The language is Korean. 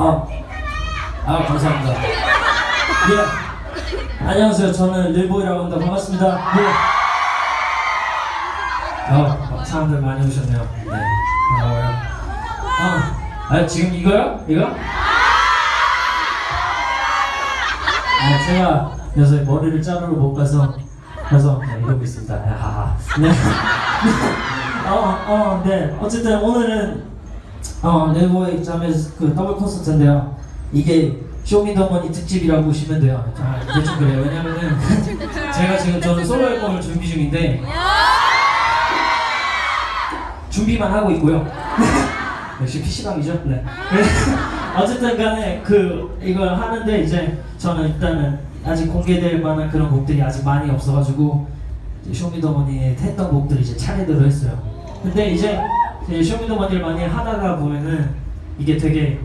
아, 아 감사합니다. 예. 안녕하세요. 저는 릴보이라고 합니다. 반갑습니다. 예. 아, 사람들 많이 오셨네요. 네. 반가워요. 아, 아 지금 이거요? 이거? 아, 제가 그래서 머리를 자르러 못 가서 그래서 네, 이러고 있습니다. 아, 네. 네. 어, 어, 네. 어쨌든 오늘은 어, 릴보이 자매스 그 더블 콘서트인데요. 이게 쇼미더머니 특집이라고 보시면 돼요. 자, 이게 좀 그래요. 왜냐면은 제가 지금 저는 솔로 앨범을 준비 중인데 준비만 하고 있고요. 역시 PC방이죠. 네. 어쨌든 간에 그 이걸 하는데 이제 저는 일단은 아직 공개될 만한 그런 곡들이 아직 많이 없어가지고 쇼미더머니에 했던 곡들이 이제 차례대로 했어요. 근데 이제 쇼미더머니를 많이 하다가 보면은 이게 되게